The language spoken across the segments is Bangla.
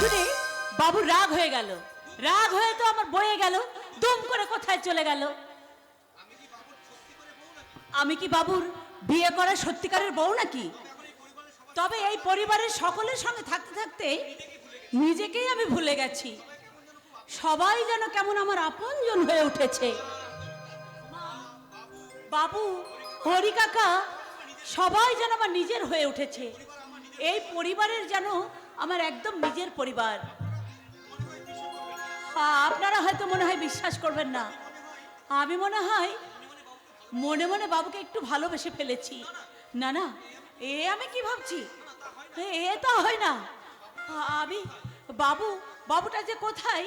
শুনে বাবু রাগ হয়ে গেল। রাগ হয়ে তো আমার বয়ে গেল, দুম করে কোথায় চলে গেল? আমি কি বাবুর বিয়ে করা সত্যিকারের বউ নাকি? তবে এই পরিবারের সকলের সঙ্গে থাকতে থাকতে নিজেকেই আমি ভুলে গেছি। সবাই যেন কেমন আমার আপনজন হয়ে উঠেছে। বাবু, হরি কাকা, সবাই যেন আমার নিজের হয়ে উঠেছে। এই পরিবারের যেন আমার একদম নিজের পরিবার। আপনারা হয়তো মনে হয় বিশ্বাস করবেন না। আমি মনে হয় মনে মনে বাবুকে একটু ভালোবেসে ফেলেছি। না না, এ আমি কি ভাবছি? এ তো হয় না। আমি, বাবু, বাবুটা যে কোথায়?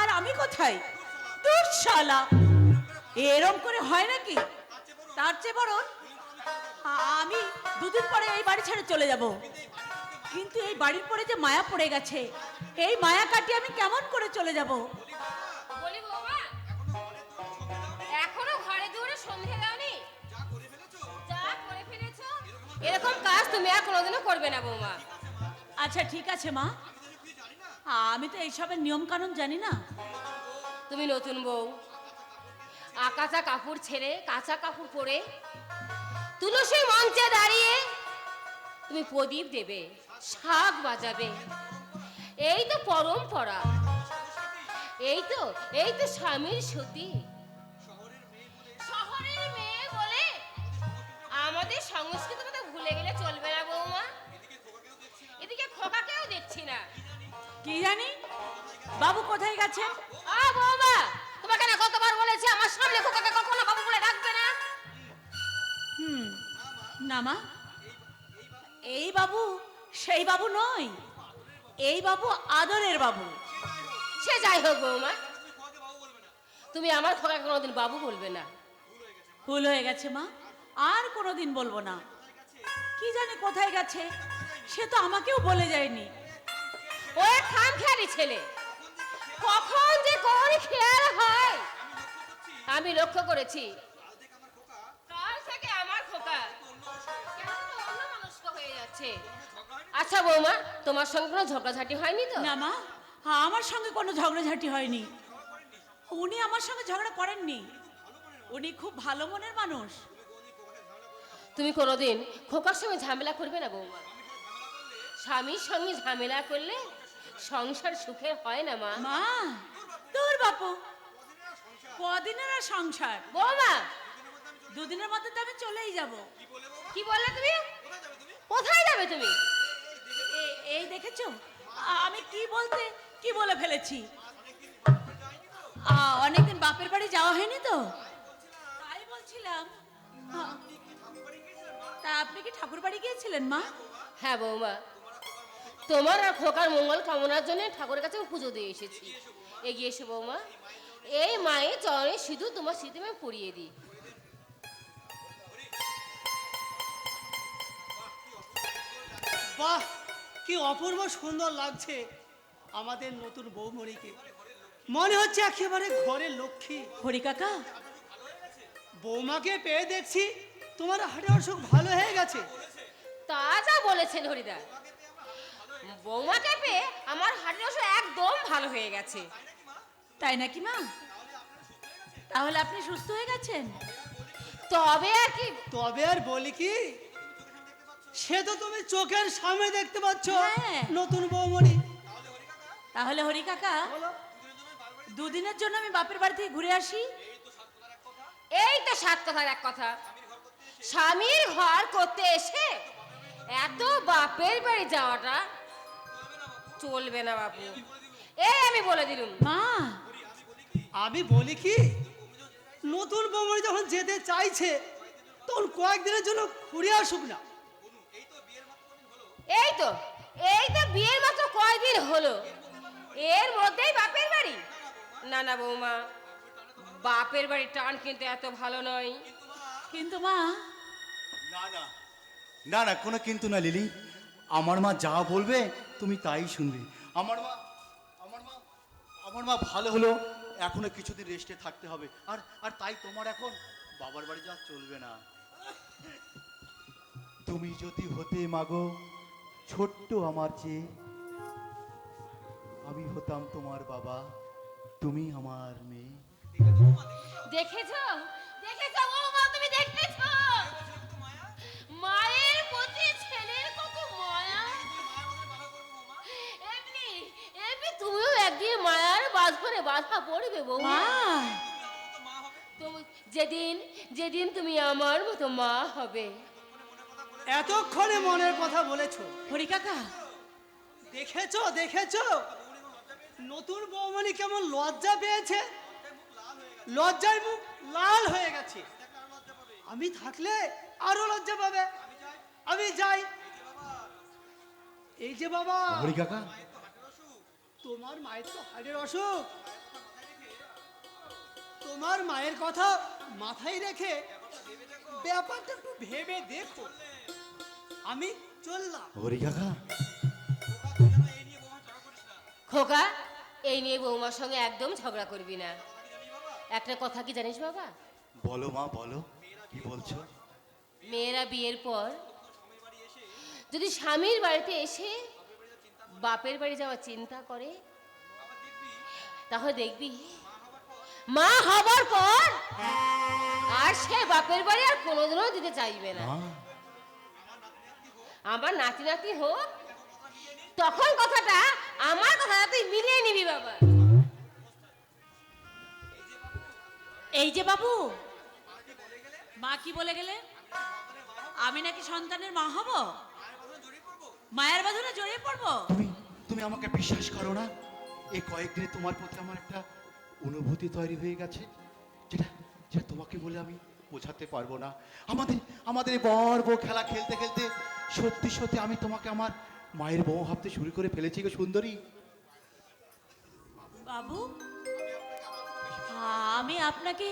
আর আমি কোথায়? দুঃশালা। এরম করে হয় নাকি? তার চেয়ে বরং আমি দুদিন পরে এই বাড়ি ছেড়ে চলে যাব। কিন্তু এই বাড়ির পরে যে মায়া পড়ে গেছে এই মায়া কাটিয়ে আমি কেমন করে চলে যাব? বলি বৌমা এখনও ঘরে দৌড়ে সন্ধে দাওনি? যা করে ফেলেছো। এরকম কাজ তুমি আর কোনোদিনও করবে না বৌমা। আচ্ছা ঠিক আছে মা। আমি তো এইসবের নিয়ম কানুন জানি না। তুমি নতুন বউ। আকাচা কাপড় ছেড়ে কাঁচা কাপড় পরে তুলসী মঞ্চে দাঁড়িয়ে তুমি প্রদীপ দেবে। শাক বাজাবে। এই তো পরম্পরা। এই তো এই তো স্বামীর সতী। শহরের মেয়ে বলে আমাদের সংস্কৃতি কথা ভুলে গেলে চলবে না বৌমা। এদিকে খোকাকেও দেখছি না। কি জানি? বাবু কোথায় গেছে আ বৌমা তোমাকে না কতবার বলেছি আমার সামনে খোকাকে কখনো বাবু বলে ডাকবে না। হুম না মা। এই বাবু সেই বাবু নয় এই বাবু আদরের বাবু। সে যাই হোক বৌমা তুমি আমার খোকা কোনোদিন বাবু বলবে না। ভুল হয়ে গেছে মা আর কোনোদিন বলব না। কি জানি কোথায় গেছে সে তো আমাকেও বলে যায়নি। ও খাম খেয়ালি ছেলে কখন যে কোন খেয়াল হয় আমি লক্ষ্য করেছি। কাল থেকে আমার খোকা অন্য মানুষ হয়ে যাচ্ছে। আচ্ছা বৌমা তোমার সঙ্গে কোনো ঝগড়াঝাটি হয়নি তো? না মা হ্যাঁ আমার সঙ্গে কোনো ঝগড়াঝাটি হয়নি। উনি আমার সঙ্গে ঝগড়া করেননি। উনি খুব ভালো মনের মানুষ। তুমি কোনোদিন খোকার সঙ্গে ঝামেলা করবে না বৌমা। স্বামীর সঙ্গে ঝামেলা করলে সংসার সুখের হয় না মা। মা তোর বাপু কদিনের আর সংসার? বৌমা! দুদিনের মধ্যে তো আমি চলেই যাব। কি বললে তুমি? কোথায় যাবে তুমি? এই দেখেছ? আমি কি বলতে কি বলে ফেলেছি? আ, অনেকদিন বাপের বাড়ি যাওয়া হয়নি তো? তাই বলছিলাম। তা আপনি কি ঠাকুর বাড়ি গিয়েছিলেন মা? হ্যাঁ বৌমা। তোমার আর খোকার মঙ্গল কামনার জন্য ঠাকুরের কাছে আমি পুজো দিয়ে এসেছি। এগিয়ে এসো বৌমা। এই মায়ের চরণে সিধু তোমার স্মৃতি আমি পড়িয়ে দিই। বাহ! কি অপূর্ব সুন্দর লাগছে আমাদের নতুন বৌমণিকে। মনে হচ্ছে একেবারে ঘরের লক্ষ্মী। হরি কাকা? বৌমাকে পেয়ে দেখছি তোমার হাড়ে অসুখ ভালো হয়ে গেছে। তা যা বলেছেন হরিদা। বৌমাকে পেয়ে আমার হাটের অসুখ একদম ভালো হয়ে গেছে। তাই নাকি মা? তাহলে আপনি সুস্থ হয়ে গেছেন? তবে আর কি। তবে আর বলি কি? সে তো তুমি চোখের সামনে দেখতে পাচ্ছ হ্যাঁ। নতুন বৌমণি। তাহলে হরি কাকা বলো। দুদিনের জন্য আমি বাপের বাড়ি থেকে ঘুরে আসি। এই তো সাত কথার এক কথা। স্বামীর ঘর করতে এসে। এত বাপের বাড়ি যাওয়াটা চলবে না বাবু এই আমি বলে দিলুম। মা। আমি বলি কি? নতুন বৌমণি যখন যেতে চাইছে তখন কয়েকদিনের জন্য ঘুরে আসুক না। এই তো এই তো বিয়ের মাত্র কয়দিন হলো? এর মধ্যেই বাপের বাড়ি? না না বৌমা বাপের বাড়ির টান কিন্তু এত ভালো নয়। কিন্তু মা না না না না কোনো কিন্তু না লিলি। আমার মা যা বলবে তুমি তাই শুনবে। আমার মা আমার মা আমার মা ভালো হলো এখনও কিছুদিন রেস্টে থাকতে হবে। আর আর তাই তোমার এখন বাবার বাড়ি যাওয়া চলবে না। তুমি যদি হতে মাগো ছোট্ট আমার চেয়ে আমি হতাম তোমার বাবা তুমি আমার মেয়ে। দেখেছ? দেখেছ? বৌমা তুমি দেখেছ? মায়ের প্রতি ছেলের কত মায়া? এমনি এমনি তুমিও একদিন মায়ার বাঁধনে বাধা পড়বে বৌমা মা। যেদিন যেদিন তুমি আমার মতো মা হবে। এতক্ষণে মনের কথা বলেছ। হরি কাকা দেখেছ দেখেছ? নতুন বৌমনি কেমন লজ্জা পেয়েছে? লজ্জায় মুখ লাল হয়ে গেছে। আমি থাকলে আরও লজ্জা পাবে। আমি যাই। এই যে বাবা হরি কাকা তোমার মায়ের তো হাড়ের অসুখ। তোমার মায়ের কথা মাথায় রেখে ব্যাপারটা একটু ভেবে দেখো। আমি চললাম। হরি কাকা। খোকা এই নিয়ে বৌমার সঙ্গে একদম ঝগড়া করবি না। একটা কথা কি জানিস বাবা? বলো মা বলো। কি বলছো? মেয়েরা বিয়ের পর যদি স্বামীর বাড়িতে এসে বাপের বাড়ি যাওয়ার চিন্তা করে তাহলে দেখবি মা হবার পর আর সে বাপের বাড়ি আর কোনোদিনও দিতে চাইবে না। আমার নাতি নাতি হোক তখন কথাটা আমার কথাটা তুই মিলিয়ে নিবি বাবা। এই যে বাবু মা কি বলে গেলে আমি নাকি সন্তানের মা হব? মায়ের বাঁধনে জড়িয়ে পড়ব? তুমি তুমি আমাকে বিশ্বাস করো না? এই কয়েকদিনে তোমার প্রতি আমার একটা অনুভূতি তৈরি হয়ে গেছে যেটা যেটা তোমাকে বলে আমি বোঝাতে পারব না। আমাদের আমাদের এই বর বউ খেলা খেলতে খেলতে সত্যি সত্যি আমি তোমাকে আমার মায়ের বউ ভাবতে শুরু করে ফেলেছি গো সুন্দরী। বাবু আমি আপনাকে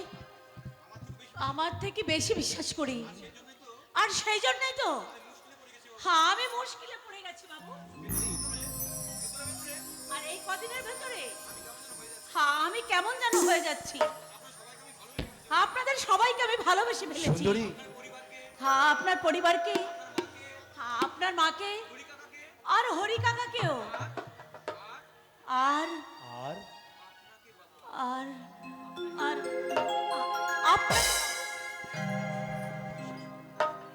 আমার থেকে বেশি বিশ্বাস করি। আর সেই জন্যই তো। হ্যাঁ আমি মুশকিলে পড়ে গেছি বাবু। আর এই কদিনের ভেতরে হ্যাঁ আমি কেমন যেন হয়ে যাচ্ছি। আপনাদের সবাইকে আমি ভালোবেসে ফেলেছি। হ্যাঁ আপনার পরিবারকে আপনার মাকে? আর হরি কাকাকেও? আর? আর? আর? আর? আপনার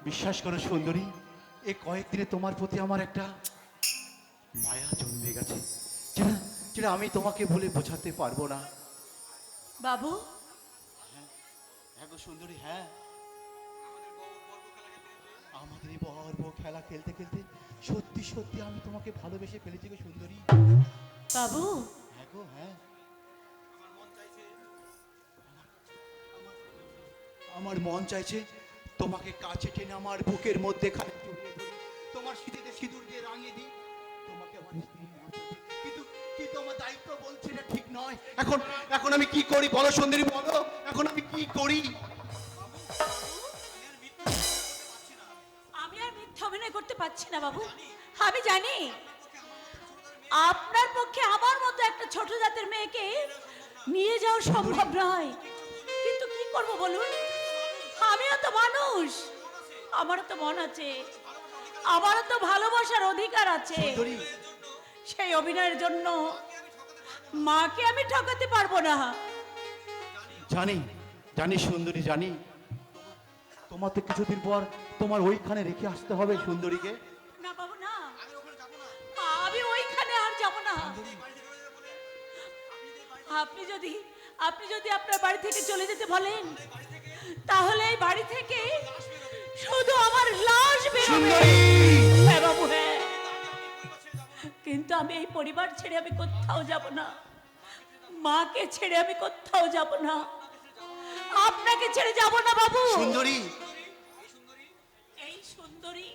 বিশ্বাস করো সুন্দরী এই কয়েকদিনে তোমার প্রতি আমার একটা মায়া জন্মে গেছে। যেটা যেটা আমি তোমাকে বলে বোঝাতে পারব না। বাবু? হ্যাঁ গো সুন্দরী হ্যাঁ। আমাদের বর খেলা খেলতে খেলতে সত্যি সত্যি আমি তোমাকে ভালোবেসে ফেলেছি গো সুন্দরী। বাবু? হ্যাঁ গো হ্যাঁ। আমার মন চাইছে তোমাকে কাছে টেনে আমার বুকের মধ্যে খালি জড়িয়ে ধরি তোমার শীতেতে সিঁদুর দিয়ে রাঙিয়ে দিই। তোমাকে আমার স্ত্রী। কিন্তু কিন্তু আমার দায়িত্ব বলছে এটা ঠিক নয়। এখন এখন আমি কি করি বলো সুন্দরী বলো। এখন আমি কি করি? অভিনয় করতে পারছি না বাবু। আমি জানি। আপনার পক্ষে আমার মতো একটা ছোট জাতের মেয়েকে নিয়ে যাওয়া সম্ভব নয়। কিন্তু কি করব বলুন? আমিও তো মানুষ। আমারও তো মন আছে। আমারও তো ভালোবাসার অধিকার আছে। সেই অভিনয়ের জন্য মাকে আমি ঠকাতে পারব না। জানি জানি সুন্দরী জানি। তোমার তো কিছুদিন পর তোমার ওইখানে রেখে আসতে হবে সুন্দরীকে? না বাবু না। আমি ওইখানে আর যাব না। আপনি যদি আপনি যদি আপনার বাড়ি থেকে চলে যেতে বলেন তাহলে এই বাড়ি থেকে শুধু আমার লাশ বেরোবে হ্যাঁ বাবু হ্যাঁ। কিন্তু আমি এই পরিবার ছেড়ে আমি কোথাও যাব না। মাকে ছেড়ে আমি কোথাও যাব না। আপনাকে ছেড়ে যাব না বাবু। সুন্দরী! সুন্দরী।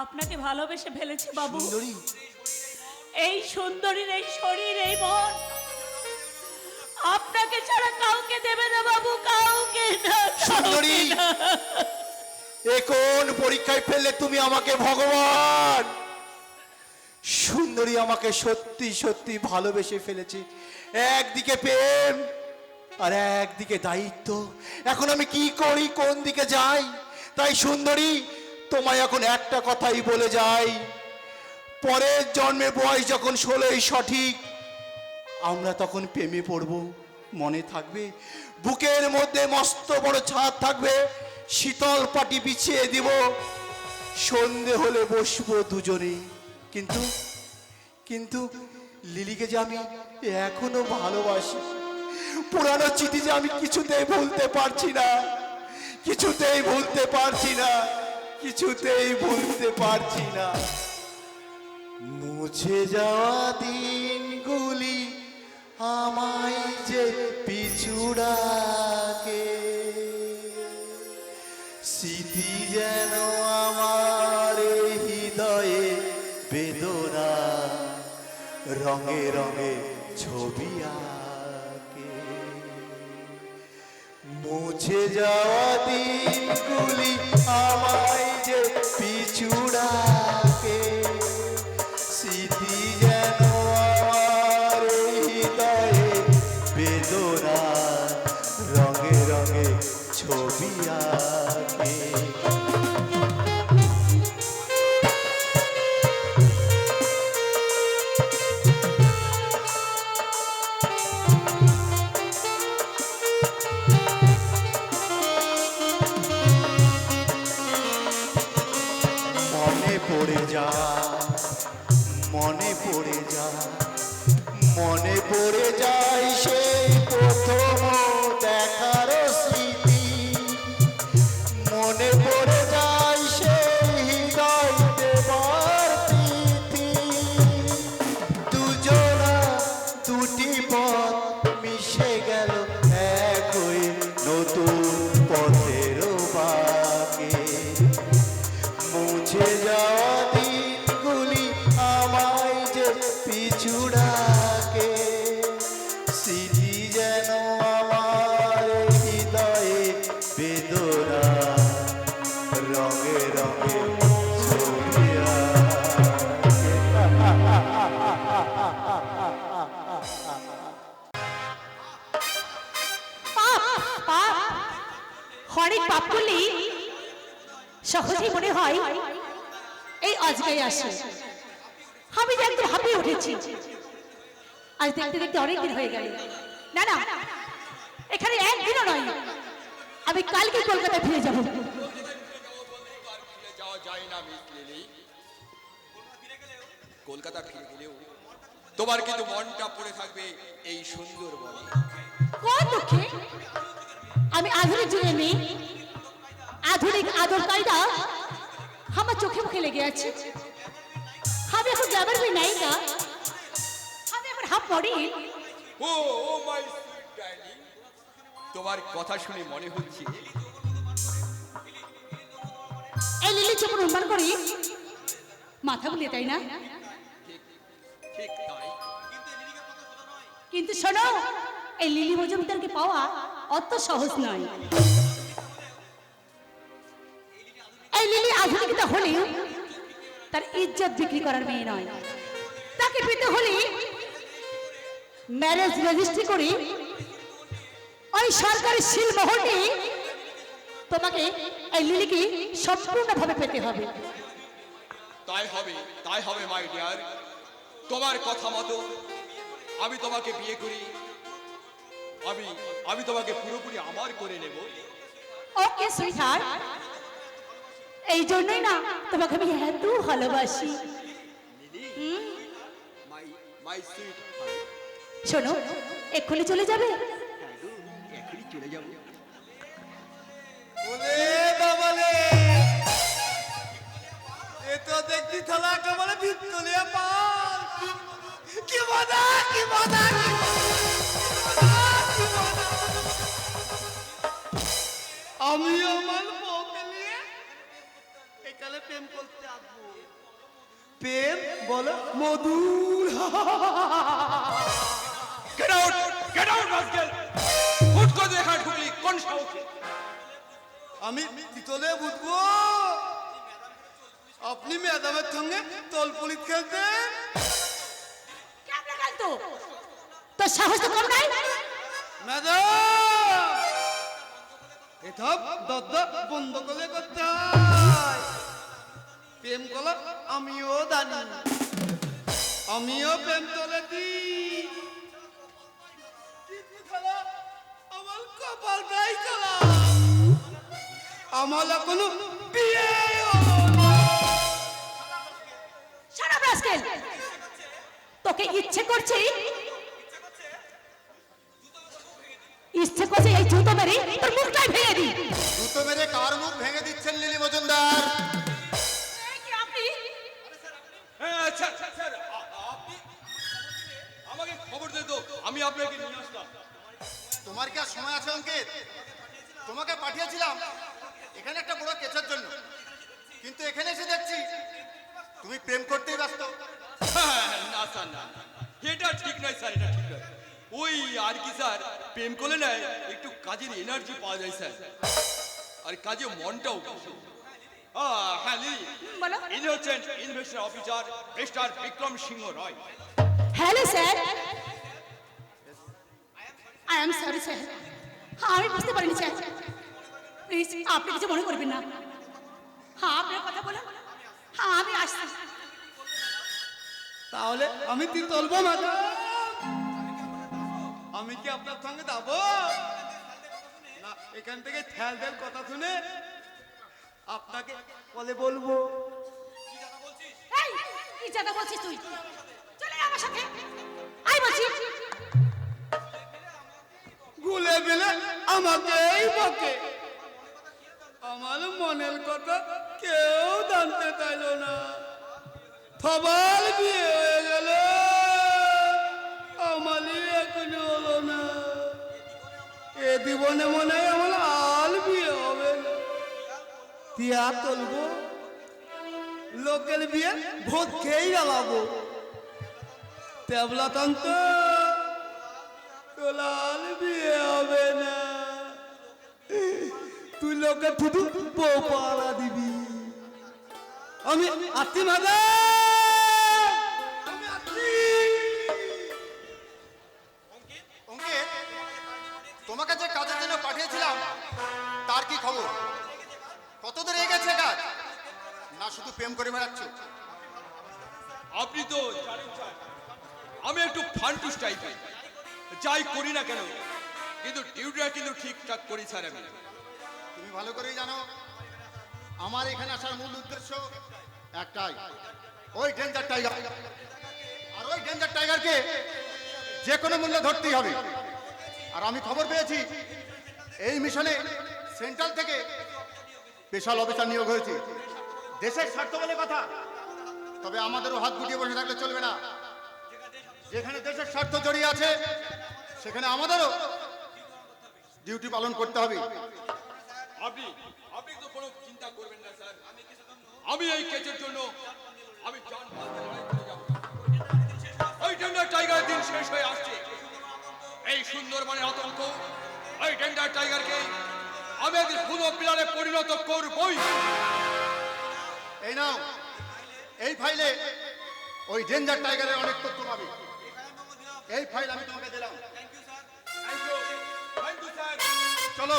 আপনাকে ভালোবেসে ফেলেছে বাবু। এই সুন্দরীর এই শরীর এই মন। আপনাকে ছাড়া কাউকে দেবে না বাবু কাউকে না সুন্দরী। এ কোন পরীক্ষায় ফেললে তুমি আমাকে ভগবান? সুন্দরী আমাকে সত্যি সত্যি ভালোবেসে ফেলেছে। একদিকে প্রেম আর একদিকে দায়িত্ব। এখন আমি কি করি? কোন দিকে যাই? তাই সুন্দরী, তোমায় এখন একটা কথাই বলে যাই। পরের জন্মে বয়স যখন ষোলোই সঠিক, আমরা তখন প্রেমে পড়ব, মনে থাকবে। বুকের মধ্যে মস্ত বড় ছাদ থাকবে, শীতল পাটি বিছিয়ে দিব। সন্ধে হলে বসবো দুজনে। কিন্তু কিন্তু লিলিকে যে আমি এখনও ভালোবাসি, পুরানো চিঠি যে আমি কিছুতেই ভুলতে পারছি না। কিছুতেই ভুলতে পারছি না, কিছুতেই ভুলতে পারছি না। মুছে যাওয়া দিনগুলি আমায় যে পিছুড়াকে স্মৃতি যেন আমার হৃদয়ে বেদনা। রঙে রঙে মুছে যাওয়া দিনগুলি গেল। না না এখানে একদিনও নয়। আমি কালকে কলকাতায় ফিরে যাব। না কলকাতা ফিরে গেলেও তোমার কিন্তু মনটা পড়ে থাকবে এই সুন্দর বনে কোন দুঃখে? আমি আধুনিক যুগে নেই আধুনিক আদরকারীরা আমার চোখে মুখে লেগে আছে। আমি এখন গ্রামের মেয়ে নায়িকা। আমি এখন half model. Oh oh my sweet darling. তোমার কথা শুনে মনে হচ্ছে এই লিলি চোখ অনুমান করি। মাথা বুলিয়ে তাই না? ঠিক তাই। কিন্তু শোনো এই লিলি মজুমদারকে পাওয়া অত সহজ নয়। এই লিলি আধুনিকতা হলেও তার ইজ্জত বিক্রি করার মেয়ে নয়। তাকে পেতে হলে ম্যারেজ রেজিস্ট্রি করি ওই সরকারি শিলমোহরটি তোমাকে এই লিলিকে সম্পূর্ণভাবে পেতে হবে। তাই হবে তাই হবে মাই ডিয়ার তোমার কথা মতো আমি তোমাকে বিয়ে করি। আমি আমি তোমাকে পুরোপুরি আমার করে নেব। ওকে সুইটহার্ট এই জন্যই না তোমাকে আমি এত ভালোবাসি। মাই মাই সুইট শোনো এক্ষুনি চলে যাবে? এখনই চলে যাব। এ তো দেখছি থালা একেবারে ভিতরে পাল। কি মজা কি মজা আমি আমার বউকে নিয়ে প্রেম করতে আসব। প্রেম বলো মধুর। গেট আউট গেট আউট হুট করে দেখা ঢুকলি কোন সাহসে আমি বুঝব আপনি ম্যাডামের সঙ্গে তলপুলিত খেলতেন তোর সাহস তো কম নাই ম্যাডাম এটা দদ্দ বন্ধ করে করতে হয় প্রেম কলা আমিও জানি আমিও প্রেম চলেছি কিন্তু আমার কোনো বিয়ে। তোকে ইচ্ছে করছে ইচ্ছে করছে এই জুতো মেরে তোর মুখটাই ভেঙে দি জুতো মেরে কার মুখ ভেঙে দিচ্ছেন লিলি মজুমদার? আপনি? হ্যাঁ স্যার স্যার, স্যার আপনি আমাকে খবর দে তো আমি আপনাকে নিয়ে আসলাম। তোমার কি আর সময় আছে অঙ্কিত? তোমাকে পাঠিয়েছিলাম। এখানে একটা বড় কেচের জন্য। কিন্তু এখানে এসে দেখছি তুমি প্রেম করতেই ব্যস্ত। হ্যাঁ, না স্যার না। এটা ঠিক নয় স্যার এটা ঠিক নয়। ওই আর কি স্যার প্রেম করলে না একটু কাজের এনার্জি পাওয়া যায় স্যার। আর কাজে মনটাও। আহ, হ্যাঁ লিলি। ইনি হচ্ছেন investor officer mister Vikram Singha Roy hello sir I am sorry sir আমি বুঝতে পারিনি স্যার প্লিজ আপনি কিছু মনে করবেন না। হ্যাঁ আপনার কথা বলুন হ্যাঁ আমি আসছি। তাহলে আমি তিন তলবো ম্যাডাম আমি কি আপনার সঙ্গে যাব? না এখান থেকে ঠেল ঠেল কথা শুনে আপনাকে বলে বলব। কি জায়গা বলছিস তুই? চলে আমার সাথে। আই বলছি। গুলে দিলে আমাকেই বকে। আমার মনের কথা কেউ জানতে চাইল না। সবার বিয়ে হয়ে গেল। আমারই এখনও হলো না। এ জীবনে মনে হয় আমার আর বিয়ে হবে না। তুলবো লোকের বিয়ে ভোট খেয়েই গেলাবো তেবলা তন্ত তোলাল লোকে বউ পাড়া দিবি। আমি আত্মি মাদা তোমাকে যে কাজের জন্য পাঠিয়েছিলাম তার কি খবর? কত দূর এগেছে কাজ? না শুধু প্রেম করে বেড়াচ্ছ। আপনি তো আমি একটু ফান্টুস টাইপের যাই করি না কেন কিন্তু ডিউটিটা কিন্তু ঠিকঠাক করি স্যার আমি। তুমি ভালো করেই জানো, আমার এখানে আসার মূল উদ্দেশ্য একটাই। ওই ডেঞ্জার টাইগার আর ওই ডেঞ্জার টাইগারকে যে কোনো মূল্যে ধরতেই হবে। আর আমি খবর পেয়েছি, এই মিশনে সেন্ট্রাল থেকে স্পেশাল অফিসার নিয়োগ হয়েছে। দেশের স্বার্থ বলে কথা। তবে আমাদেরও হাত গুটিয়ে বসে থাকলে চলবে না। যেখানে দেশের স্বার্থ জড়িয়ে আছে, সেখানে আমাদেরও ডিউটি পালন করতে হবে। আপনি আপনি তো কোনো চিন্তা করবেন না স্যার। আমি এই কেচের জন্য আমি জান ওই টেন্ডার টাইগার দিন শেষ হয়ে আসছে। এই সুন্দরবনের আতঙ্ক ওই টেন্ডার টাইগারকে আমি একদিন পুরো পিলারে পরিণত করবই। এই নাও এই ফাইলে ওই ডেঞ্জার টাইগারের অনেক তথ্য পাবে। এই ফাইল আমি তোমাকে দিলাম। Thank you thank you sir চলো।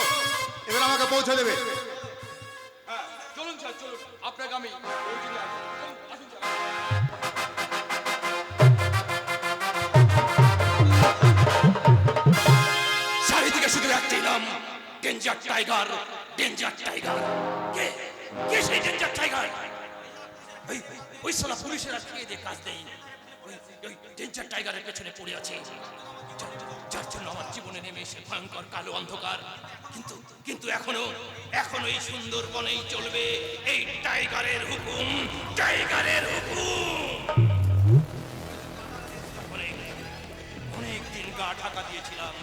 এবার আমাকে পৌঁছে দেবে। হ্যাঁ চলুন স্যার চলুন। আপনাকে আমি চারিদিকে শুধু একটাই নাম ডেঞ্জার টাইগার ডেঞ্জার টাইগার কে? কে সেই ডেঞ্জার টাইগার ওই ওই সালা পুলিশেরা খেয়ে দিয়ে কাজ দেয় ওই ওই ডেঞ্জার টাইগারের পেছনে পড়ে আছে। যার- জন্য আমার জীবনে নেমে এসে ভয়ঙ্কর কালো অন্ধকার। কিন্তু কিন্তু এখনও এখনও এই সুন্দরবনেই চলবে। এই টাইগারের হুকুম টাইগারের হুকুম! অনেক অনেক গা ঢাকা দিয়েছিলাম।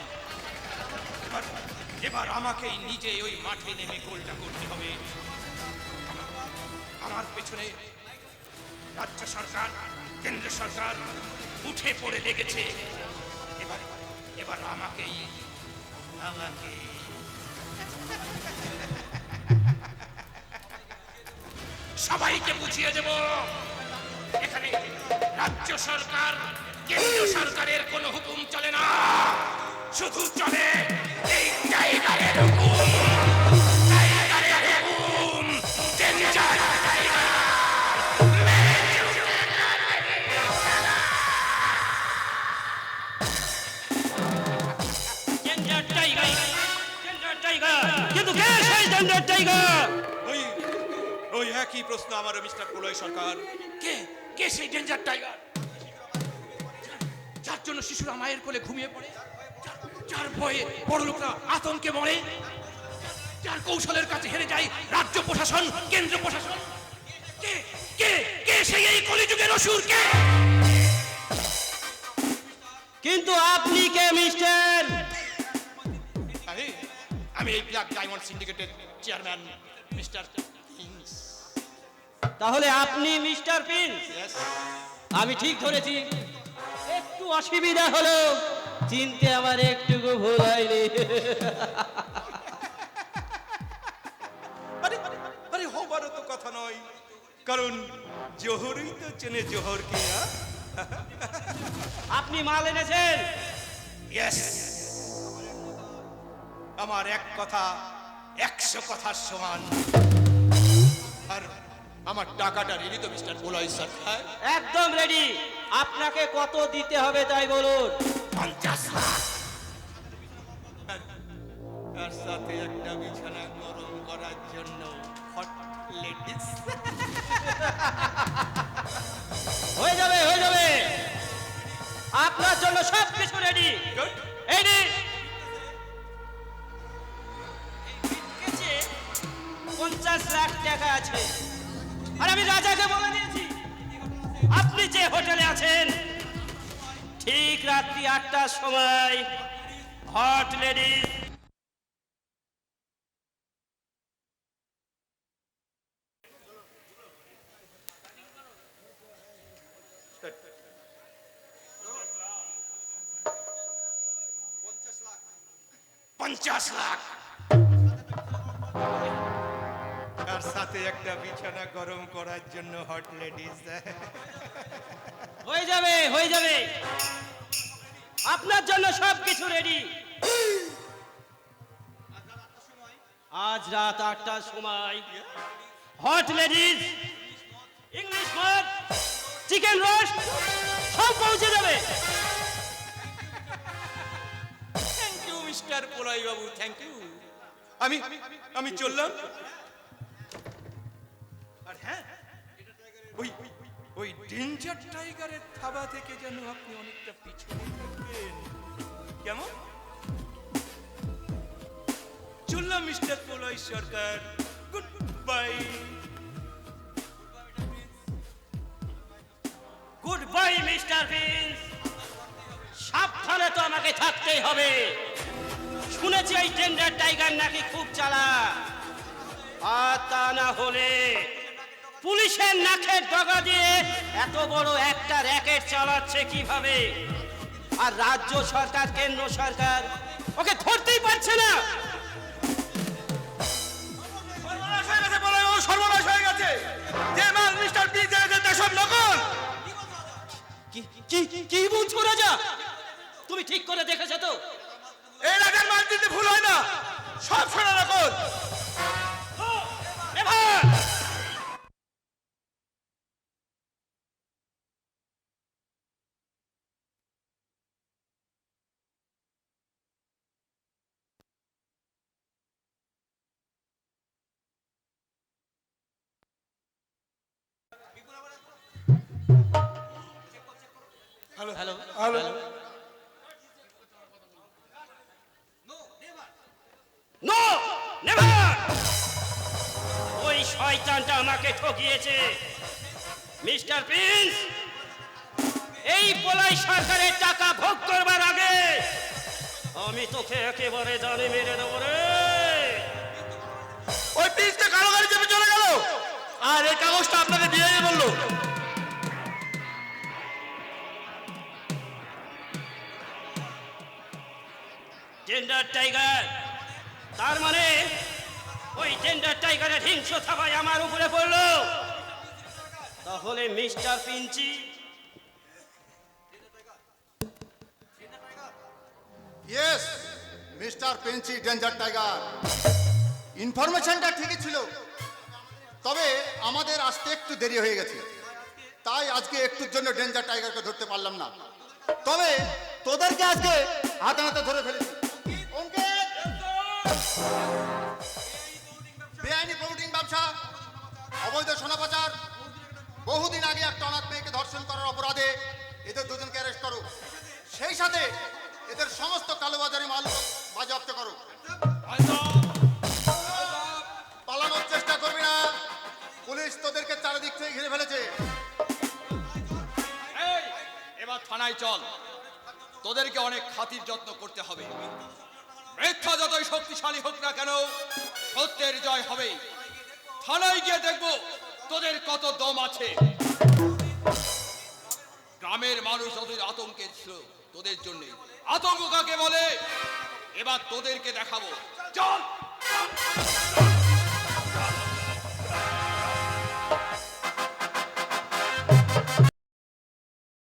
এবার আমাকেই নিজে ওই মাঠে নেমে গোলটা করতে হবে। আমার পেছনে রাজ্য সরকার, কেন্দ্র সরকার উঠে পড়ে লেগেছে। এবার আমাকে সবাইকে বুঝিয়ে দেব, এখানে রাজ্য সরকার, কেন্দ্রীয় সরকারের কোনো হুকুম চলে না। শুধু চলে এই টাইগারের টাইগার ওই ওই একই প্রশ্ন আমার মিস্টার প্রলয় সরকার। কে? কে সেই ডেঞ্জার টাইগার? যার জন্য শিশুরা মায়ের কোলে ঘুমিয়ে পড়ে যার- ভয়ে বড় লোকরা আতঙ্কে মরে যার কৌশলের কাছে হেরে যায় রাজ্য প্রশাসন কেন্দ্র প্রশাসন। কে? কে? কে সেই এই কলিযুগের অসুর? কে? কিন্তু আপনি কে মিস্টার? আমি এই ব্ল্যাক ডায়মন্ড সিন্ডিকেটের চেয়ারম্যান মিস্টার প্রিন্স তাহলে আপনি মিস্টার প্রিন্স আমি ঠিক ধরেছি। একটু অসুবিধা হলো চিনতে আমার একটুকু ভুল হয়নি। আরে হবারও তো কথা নয়। কারণ জোহরই তো চেনে জোহরকে হ্যাঁ? আপনি মাল এনেছেন? ইয়েস আমার এক কথা একশো কথার সমান। আর আমার টাকাটা রেডি তো মিস্টার প্রলয় সরকার একদম রেডি আপনাকে কত দিতে হবে তাই বলুন। পঞ্চাশ লাখ। তার সাথে একটা বিছানা গরম করার জন্য হট লেডিস হয়ে যাবে হয়ে যাবে। আপনার জন্য সব কিছু রেডি গুড পঞ্চাশ লাখ টাকা আছে। আর আমি রাজাকে বলে দিয়েছি, আপনি যে হোটেলে আছেন, ঠিক রাত্রি আটটার সময় হট লেডিস বিছানা গরম করার জন্য হট লেডিস হয়ে যাবে হয়ে যাবে। আপনার জন্য সব কিছু রেডি আজ রাত আটটার সময় হট লেডিস ইংলিশ মদ চিকেন রোস্ট সব পৌঁছে যাবে। থ্যাংক ইউ মিস্টার পোলাই বাবু থ্যাংক ইউ আমি আমি চললাম। ওই ওই ডেঞ্জার টাইগারের থাবা থেকে যেন আপনি অনেকটা পিছনে থাকবেন। কেমন? চললাম mister Polai Sarkar. Good bye good bye mister prince সাবধানে তো আমাকে থাকতেই হবে। শুনেছি এই টেন্ডার টাইগার নাকি খুব চালা আর তা না হলে পুলিশের নাকের ডগা দিয়ে এত বড় একটা র্যাকেট চালাচ্ছে কীভাবে? আর রাজ্য সরকার কেন্দ্র সরকার ওকে ধরতেই পারছে না। সর্বনাশ হয়ে গেছে হয়ে যে মাল মিস্টার পি জেনেছে সব নকল। কি কি কি বলছো রাজা? তুমি ঠিক করে দেখেছ তো? এই এলাকার মাল দিতে ভুল হয় না। সব সোনা নকল। হ্যালো হ্যালো নো নেভার ওই শয়তানটা আমাকে ঠকিয়েছে। মিস্টার প্রিন্স এই পলাই সরকারের টাকা ভোগ করবার আগে আমি তোকে একেবারে জানে মেরে দেবো রে। ওই পিসটা কালো গাড়ি চেপে চলে গেল। আর এই কাগজটা আপনাকে দিয়ে বলল। জেন্ডার টাইগার তার মানে ওই জেন্ডার টাইগারের হিংস্র থাবায় আমার উপরে পড়ল। তাহলে mister Pinchi yes mister Pensi danger tiger ইনফরমেশনটা ঠিকই ছিল, তবে আমাদের আসতে একটু দেরি হয়ে গেছে। তাই আজকে একটুর জন্য ডেঞ্জার টাইগারকে ধরতে পারলাম না। তবে তোদেরকে আজকে হাতে হাতে ধরে ফেলেছি! বেআইনি প্রমোটিং ব্যবসা, অবৈধ সোনা পাচার বহুদিন আগে একটা অনাথ মেয়েকে ধর্ষণ করার অপরাধে এদের দুজনকে অ্যারেস্ট করো। সেই সাথে এদের সমস্ত কালোবাজারি মাল বাজেয়াপ্ত করো। পালানোর চেষ্টা করবি না, পুলিশ তোদেরকে চারিদিক থেকে ঘিরে ফেলেছে। এবার থানায় চল। তোদেরকে অনেক খাতির যত্ন করতে হবে। মিথ্যা যতই শক্তিশালী হোক না কেন, সত্যের জয় হবে। থানায় গিয়ে দেখব তোদের কত দম আছে। গ্রামের মানুষ যতই আতঙ্কে ছিল তোদের জন্য। আতঙ্ক কাকে বলে? এবার তোদেরকে দেখাবো। চল!